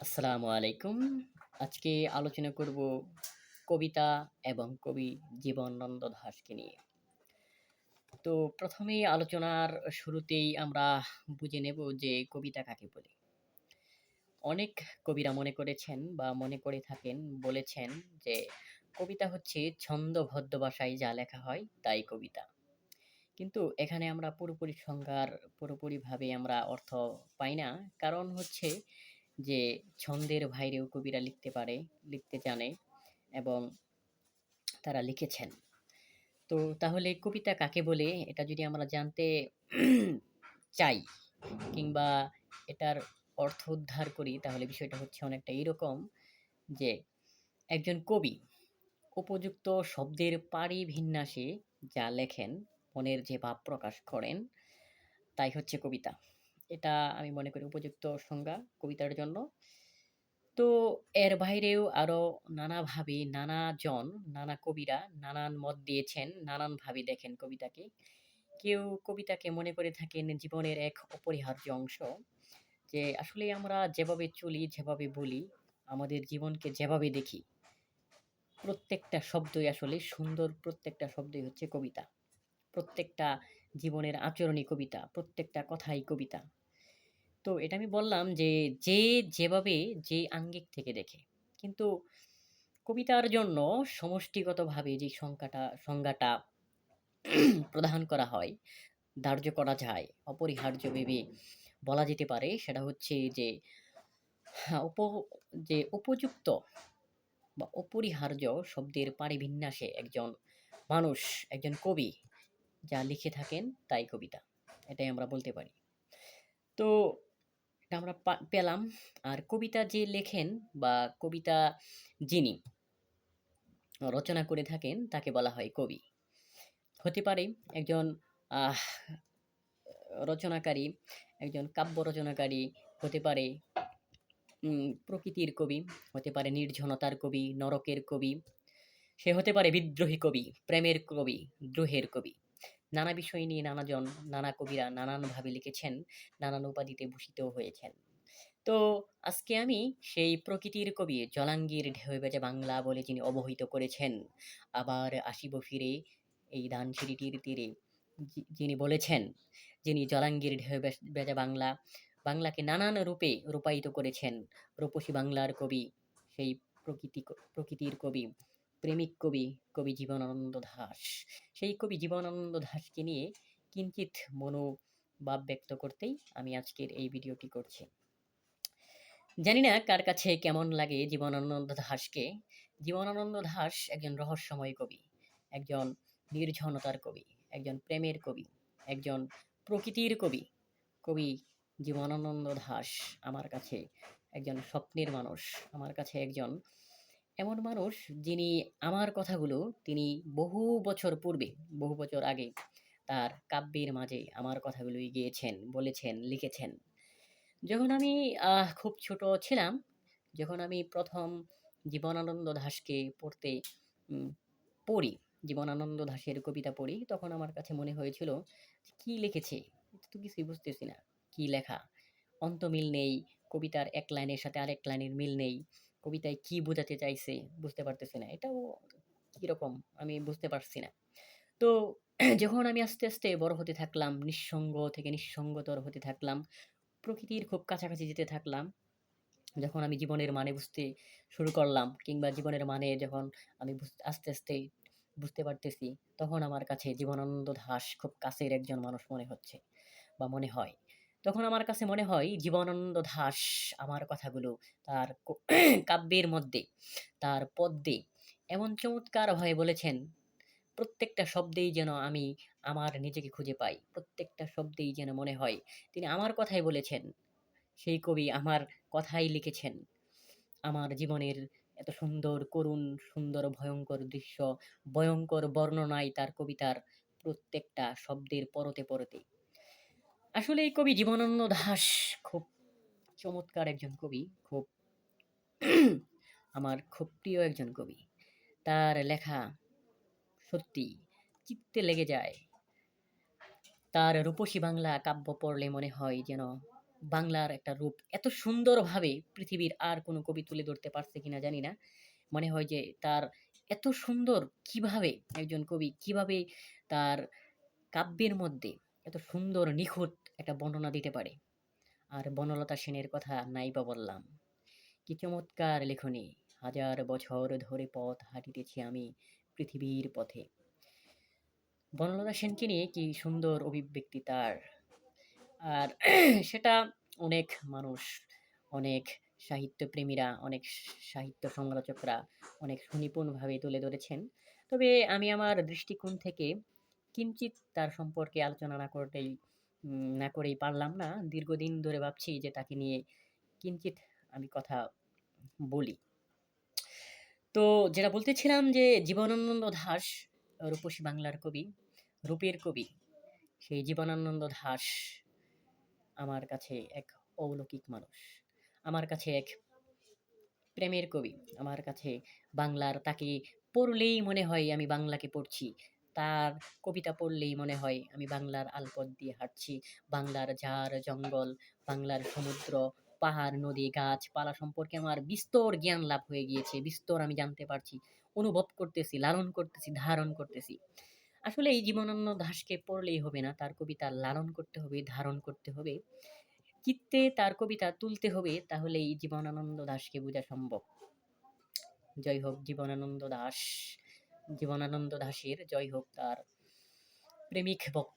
আসসালামু আলাইকুম। আজকে আলোচনা করব কবিতা এবং কবি জীবনানন্দ দাসকে নিয়ে। তো প্রথমেই আলোচনার শুরুতেই আমরা বুঝে নেব যে কবিতা কাকে বলে। অনেক কবিরা মনে করেছেন বা মনে করে থাকেন, বলেছেন যে কবিতা হচ্ছে ছন্দবদ্ধ ভাষায় যা লেখা হয় তাই কবিতা। কিন্তু এখানে আমরা পুরোপুরি সংজ্ঞার পুরোপুরিভাবে আমরা অর্থ পাই না। কারণ হচ্ছে যে ছন্দের বাইরেও কবিরা লিখতে পারে, লিখতে জানে এবং তারা লিখেছেন। তো তাহলে কবিতা কাকে বলে এটা যদি আমরা জানতে চাই কিংবা এটার অর্থ উদ্ধার করি তাহলে বিষয়টা হচ্ছে অনেকটা এরকম যে একজন কবি উপযুক্ত শব্দের পারি পারিভিন্যাসে যা লেখেন, মনের যে ভাব প্রকাশ করেন তাই হচ্ছে কবিতা। এটা আমি মনে করি উপযুক্ত সংজ্ঞা কবিতার জন্য। তো এর বাইরেও আরও নানাভাবে নানাজন, নানা কবিরা নানান মত দিয়েছেন, নানানভাবে দেখেন কবিতাকে। কেউ কবিতাকে মনে করে থাকেন জীবনের এক অপরিহার্য অংশ। যে আসলে আমরা যেভাবে চলি, যেভাবে বলি, আমাদের জীবনকে যেভাবে দেখি, প্রত্যেকটা শব্দই আসলে সুন্দর, প্রত্যেকটা শব্দই হচ্ছে কবিতা। প্রত্যেকটা জীবনের আচরণই কবিতা, প্রত্যেকটা কথাই কবিতা। তো এটা আমি বললাম যে, যে যেভাবে যে আঙ্গিক থেকে দেখে। কিন্তু কবিতার জন্য সমষ্টিগতভাবে যে সংখ্যাটা সংজ্ঞাটা প্রদান করা হয়, ধার্য করা যায়, অপরিহার্য ভেবে বলা যেতে পারে সেটা হচ্ছে যে হ্যাঁ, উপ যে উপযুক্ত বা অপরিহার্য শব্দের পারিভিন্যাসে একজন মানুষ, একজন কবি যা লিখে থাকেন তাই কবিতা। এটাই আমরা বলতে পারি। তো এটা আমরা পেলাম। আর কবিতা যে লেখেন বা কবিতা যিনি রচনা করে থাকেন তাকে বলা হয় কবি। হতে পারে একজন রচনাকারী, একজন কাব্য রচনাকারী হতে পারে প্রকৃতির কবি, হতে পারে নির্জনতার কবি, নরকের কবি। সে হতে পারে বিদ্রোহী কবি, প্রেমের কবি, দ্রোহের কবি। নানা বিষয় নিয়ে নানাজন, নানা কবিরা নানানভাবে লিখেছেন, নানান উপাধিতে ভূষিত হয়েছেন। তো আজকে আমি সেই প্রকৃতির কবি জলাঙ্গীর ঢেউ ভেজা বাংলা বলে যিনি অবহিত করেছেন, আবার আসিব ফিরে এই ধানসিঁড়িটির তীরে যিনি বলেছেন, যিনি জলাঙ্গীর ঢেউ ভেজা বাংলা, বাংলাকে নানান রূপে রূপায়িত করেছেন, রূপসী বাংলার কবি, সেই প্রকৃতি প্রকৃতির কবি, প্রেমিক কবি, কবি জীবনানন্দ দাশ। সেই কবি জীবনানন্দ দাসকে নিয়ে কিঞ্চিৎ মনোভাব ব্যক্ত করতেই আমি আজকের এই ভিডিওটি করছি। জানি না কার কাছে কেমন লাগে জীবনানন্দ দাশকে। জীবনানন্দ দাস একজন রহস্যময় কবি, একজন নির্জনতার কবি, একজন প্রেমের কবি, একজন প্রকৃতির কবি। কবি জীবনানন্দ দাশ আমার কাছে একজন স্বপ্নের মানুষ। আমার কাছে একজন এমন মানুষ যিনি আমার কথাগুলো তিনি বহু বছর পূর্বে, বহু বছর আগে তার কাব্যের মাঝে আমার কথাগুলোই গিয়েছেন বলেছেন, লিখেছেন। যখন আমি খুব ছোট ছিলাম, যখন আমি প্রথম জীবনানন্দ দাসকে পড়তে পড়ি, জীবনানন্দ দাসের কবিতা পড়ি, তখন আমার কাছে মনে হয়েছিল কি লিখেছে? তো কিছুই বুঝতেছি না। কি লেখা? অন্তমিল নেই, কবিতার এক লাইনের সাথে আরেক লাইনের মিল নেই। কবিতায় কি বোঝাতে চাইছে বুঝতে পারতেছি না। এটাও কীরকম আমি বুঝতে পারছি না। তো যখন আমি আস্তে, আস্তে বড় হতে থাকলাম, নিঃসঙ্গ থেকে নিঃসঙ্গতর হতে থাকলাম, প্রকৃতির খুব কাছাকাছি যেতে থাকলাম। যখন আমি জীবনের মানে বুঝতে শুরু করলাম কিংবা জীবনের মানে যখন আমি আস্তে, আস্তে বুঝতে পারতেছি, তখন আমার কাছে জীবনানন্দ দাশ খুব কাছের একজন মানুষ মনে হচ্ছে বা মনে হয়। তখন আমার কাছে মনে হয় জীবনানন্দ দাশ আমার কথাগুলো তার কাব্যের মধ্যে, তার পদ্যে এমন চমৎকারভাবে বলেছেন, প্রত্যেকটা শব্দেই যেন আমি আমার নিজেকে খুঁজে পাই। প্রত্যেকটা শব্দেই যেন মনে হয় তিনি আমার কথাই বলেছেন। সেই কবি আমার কথাই লিখেছেন। আমার জীবনের এত সুন্দর করুণ, সুন্দর ভয়ঙ্কর দৃশ্য, ভয়ঙ্কর বর্ণনায় তার কবিতার প্রত্যেকটা শব্দের পরতে, পরতে। আসলে এই কবি জীবনানন্দ দাস খুব চমৎকার একজন কবি। খুব আমার খুব প্রিয় একজন কবি। তার লেখা সত্যি চিত্তে লেগে যায়। তার রূপসী বাংলা কাব্য পড়লে মনে হয় যেন বাংলার একটা রূপ এত সুন্দরভাবে পৃথিবীর আর কোনো কবি তুলে ধরতে পারছে কিনা জানি না মনে হয় যে তার এত সুন্দর কীভাবে একজন কবি কীভাবে তার কাব্যের মধ্যে এত সুন্দর নিখুঁত একটা বর্ণনা দিতে পারে। আর বনলতা সেনের কথা নাই বা বললাম। কি চমৎকার লেখনী। হাজার বছর ধরে পথ হাঁটিতেছি আমি পৃথিবীর পথে। বনলতা সেনকে নিয়ে কি সুন্দর অভিব্যক্তি তার। আর সেটা অনেক মানুষ, অনেক সাহিত্যপ্রেমীরা, অনেক সাহিত্য সমালোচকরা অনেক সুনিপুণভাবে তুলে ধরেছেন। তবে আমি আমার দৃষ্টিকোণ থেকে কিঞ্চিত তার সম্পর্কে আলোচনা না করতেই না করেই পারলাম না। দীর্ঘদিন ধরে ভাবছি যে তাকে নিয়ে কিঞ্চিত আমি কথা বলি। তো যেটা বলতেছিলাম যে জীবনানন্দ দাস, রূপসী বাংলার কবি, রূপের কবি, সেই জীবনানন্দ দাস আমার কাছে এক অলৌকিক মানুষ। আমার কাছে এক প্রেমের কবি। আমার কাছে বাংলার তাকে পড়লেই মনে হয় আমি বাংলাকে পড়ছি। তার কবিতা পড়লেই মনে হয় আমি বাংলার আলপথ দিয়ে হাঁটছি। বাংলার ঝাড় জঙ্গল, বাংলার সমুদ্র, পাহাড়, নদী, গাছপালা সম্পর্কে আমার বিস্তর জ্ঞান লাভ হয়ে গিয়েছে, বিস্তর আমি জানতে পারছি, অনুভব করতেছি, লালন করতেছি, ধারণ করতেছি। আসলে এই জীবনানন্দ দাসকে পড়লেই হবে না, তার কবিতা লালন করতে হবে, ধারণ করতে হবে। চিত্তে তার কবিতা তুলতে হবে তাহলে এই জীবনানন্দ দাসকে বোঝা সম্ভব। জয় হোক জীবনানন্দ দাস জীবনানন্দ দাসের জয় হোক তার প্রেমিক ভক্ত।